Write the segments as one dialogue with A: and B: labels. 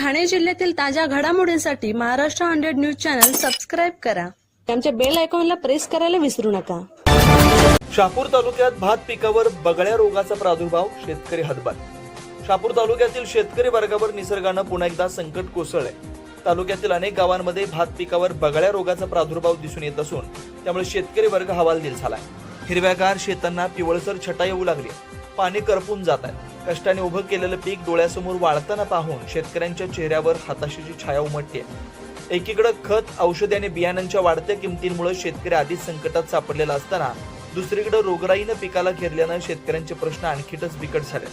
A: ठाणे जिल्ह्यातील ताज्या घडामोडींसाठी Maharashtra hundred news channel subscribe करा. आमच्या बेल आयकॉनला प्रेस करायला विसरू नका.
B: शहापूर तालुक्यात भात पिकावर बगळ्या रोगाचा प्रादुर्भाव शेतकरी हतबल. शहापूर तालुक्यातील शेतकरी वर्गावर निसर्गानं पुन्हा एकदा संकट कोसळले तालुक्यातील अनेक गावांमध्ये भात पिकावर बगळ्या रोगाचा प्रादुर्भाव दिसून येत असून त्यामुळे शेतकरी वर्ग हवालदिल झालाय. हिरव्यागार शेतांना पिवळसर छटा येऊ लागली. पाणी करपून जात आहे. कष्टाने उभं केलेलं पीक डोळ्यासमोर वाळताना पाहून शेतकऱ्यांच्या चेहऱ्यावर हाताशीची छाया उमटते. एकीकडे खत औषधे आणि बियाण्यांच्या वाढत्या किमतींमुळे शेतकरी आधीच संकटात सापडलेला असताना दुसरीकडे रोगराईनं पिकाला घेरल्यानं शेतकऱ्यांचे प्रश्न आणखीनच बिकट झाले.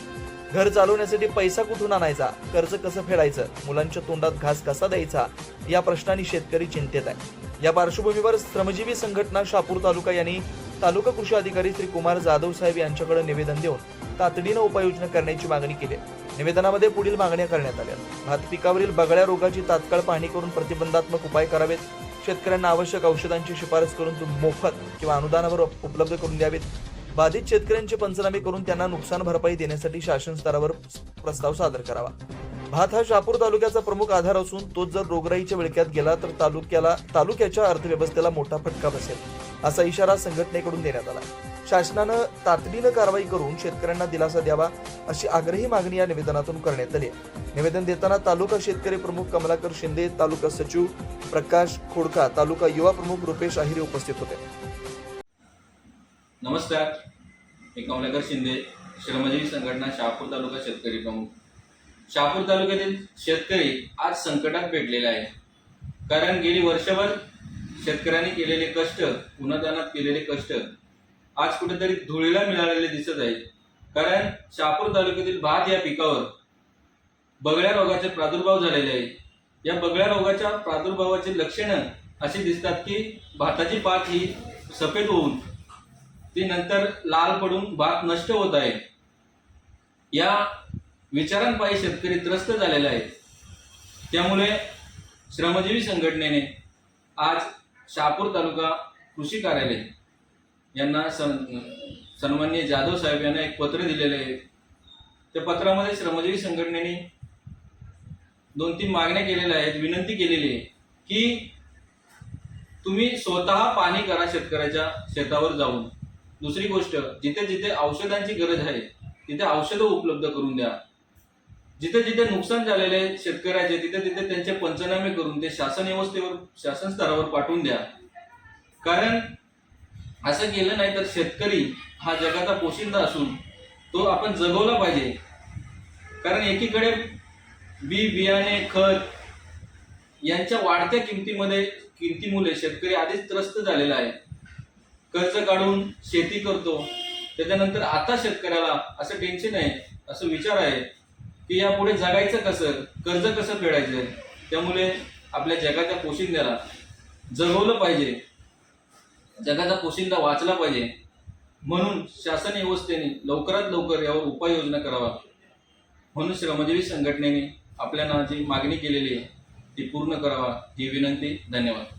B: घर चालवण्यासाठी पैसा कुठून आणायचा? कर्ज कसं फेडायचं? मुलांच्या तोंडात घास कसा द्यायचा? या प्रश्नांनी शेतकरी चिंतेत आहे या पार्श्वभूमीवर श्रमजीवी संघटना शापूर तालुका यांनी तालुका कृषी अधिकारी श्री कुमार जाधव साहेब यांच्याकडे निवेदन देऊन तातडीनं उपाययोजना करण्याची मागणी केली निवेदनामध्ये पुढील मागण्या करण्यात आल्या भात पिकावरील बगळ्या रोगाची तात्काळ पाहणी करून प्रतिबंधात्मक उपाय करावेत. शेतकऱ्यांना आवश्यक औषधांची शिफारस करून मोफत किंवा अनुदानावर उपलब्ध करून द्यावेत. बाधित शेतकऱ्यांचे पंचनामे करून त्यांना नुकसान भरपाई देण्यासाठी शासन स्तरावर प्रस्ताव सादर करावा. भात हा शहापूर तालुक्याचा प्रमुख आधार असून तो जर रोगराईच्या विळक्यात गेला तर तालुक्याला तालुक्याच्या अर्थव्यवस्थेला मोठा फटका बसेल असा इशारा संघटनेकडून देण्यात आला. शासनानं तातडीनं कारवाई करून शेतकऱ्यांना दिलासा द्यावा अशी आग्रही मागणी या निवेदनातून करण्यात आली निवेदन देताना तालुका शेतकरी प्रमुख कमलाकर शिंदे तालुका सचिव प्रकाश खोडका तालुका युवा प्रमुख रुपेश आहिरे उपस्थित होते.
C: नमस्कार मी कमलाकर शिंदे श्रमजीवी संघटना शहापूर तालुका शेतकरी प्रमुख. शहापूर तालुक्यातील शेतकरी आज संकटात पेटलेला आहे. कारण गेली वर्षभर शेतकऱ्यांनी केलेले कष्ट उन्हातानात केलेले कष्ट आज कुठेतरी धुळीला मिळालेले दिसत आहे कारण शहापूर तालुक्यातील भात या पिकावर बगळ्या रोगाचे प्रादुर्भाव झालेले आहे या बगळ्या रोगाच्या प्रादुर्भावाची लक्षणं अशी दिसतात की भाताची पात ही सफेद होऊन ती नंतर लाल पडून भात नष्ट होत आहे. या विचारांपायी शेतकरी त्रस्त झालेला आहे त्यामुळे श्रमजीवी संघटनेने आज शहापूर तालुका कृषी कार्यालय यांना सन सन्मान्य जाधव साहेब यांना एक पत्र दिलेले आहे. त्या पत्रामध्ये श्रमजीवी संघटनेने दोन तीन मागण्या केलेल्या आहेत विनंती केलेली आहे की तुम्ही स्वतः पाणी करा शेतकऱ्याच्या शेतावर जाऊन. दुसरी गोष्ट जिथे जिथे औषधांची गरज आहे तिथे औषधं उपलब्ध करून द्या. जिथे जिथे नुकसान झालेले शेतकऱ्याचे तिथे तिथे त्यांचे पंचनामे करून ते शासन व्यवस्थेवर शासन स्तरावर पाठवून द्या. कारण असं केलं नाही तर शेतकरी हा जगाचा पोशिंदा असून तो आपण जगवला पाहिजे. कारण एकीकडे बी बियाणे खत यांच्या वाढत्या किमतीमध्ये किमतीमुळे शेतकरी आधीच त्रस्त झालेला आहे. कर्ज काढून शेती करतो. त्याच्यानंतर आता शेतकऱ्याला असं टेन्शन आहे असं विचार आहे. की यापुढे जगायचं कसं कर्ज कसं फेडायचं त्यामुळे आपल्या जगाच्या पोशिंद्याला जगवलं पाहिजे. जगाचा पोशिंदा वाचला पाहिजे. म्हणून शासन व्यवस्थेने लवकरात लवकर यावर उपाययोजना करावा. म्हणून श्रमजीवी संघटनेने आपल्याला जी मागणी केलेली आहे. ती पूर्ण करावा. ही विनंती. धन्यवाद.